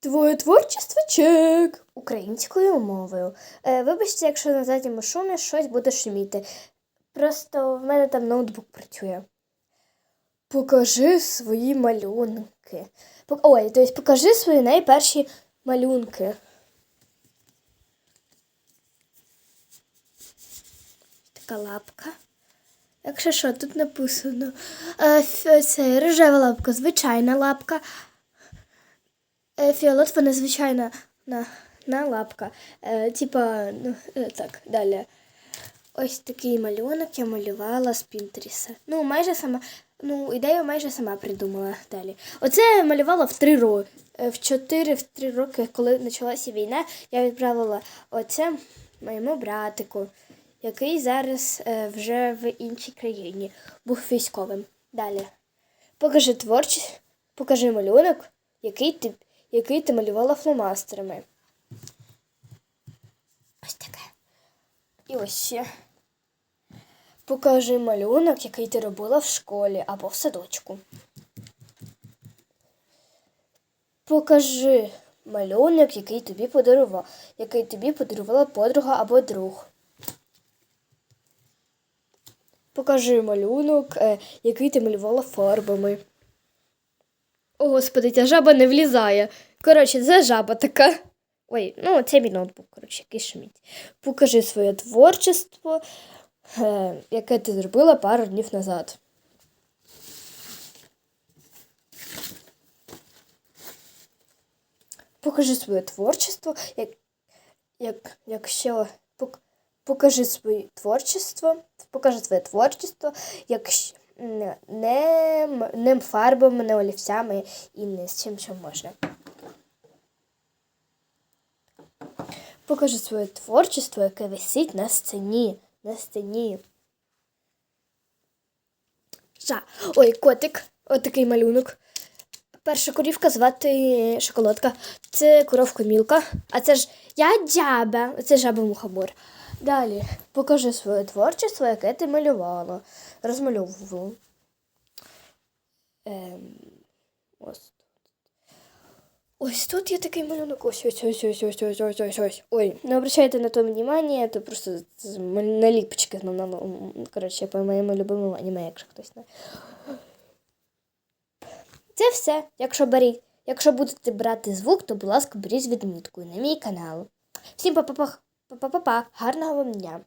Твоє творчество чек українською мовою. Е, вибачте, якщо на задньому шумі щось буде шуміти. Просто в мене там ноутбук працює. Покажи свої малюнки. Пок- Ой, тобто покажи свої найперші малюнки. Така лапка. Якщо що, тут написано. Е, це рожева лапка, звичайна лапка. Е, Фіолетова незвичайна на, на лапка. Е, типа, ну, е, так, далі. Ось такий малюнок я малювала з Пінтеріса. Ну, майже сама, ну, ідею майже сама придумала далі. Оце я малювала в три роки. В чотири, в три роки, коли почалася війна, я відправила оце моєму братику, який зараз е, вже в іншій країні, був військовим. Далі. Покажи творчість, покажи малюнок, який ти, який ти малювала фломастерами. Ось таке. І ось ще. Покажи малюнок, який ти робила в школі або в садочку. Покажи малюнок, який тобі подарував, який тобі подарувала подруга або друг. Покажи малюнок, е, який ти малювала фарбами. О, господи, ця жаба не влізає. Коротше, це жаба така. Ой, ну це мій ноутбук, коротше, який шумить. Покажи своє творчество, е, яке ти зробила пару днів назад. Покажи своє творчество, як, як, якщо покажи своє творчество, покажи своє творчество, якщо не, не, фарбами, не олівцями і не з чим, що можна. Покажу своє творчество, яке висить на сцені. На сцені. Ша. Ой, котик. Отакий малюнок. Перша корівка звати шоколадка. Це коровка мілка. А це ж я джаба. Це жаба мухомор. Далі покажи своє творчество, яке ти малювала. Розмальовувала. Ем, ось. Ось тут є такий малюнок. Ось, ось, ось, ось, ось, ось, ось, ось, ось. Ой, не обращайте на то внимание, це просто наліпочки. на- на- Коротше, по моєму любимому аніме, якщо хтось не. Це все. Якщо беріть, якщо будете брати звук, то, будь ласка, беріть з відміткою на мій канал. Всім па-па-па, па-па-па, гарного вам дня!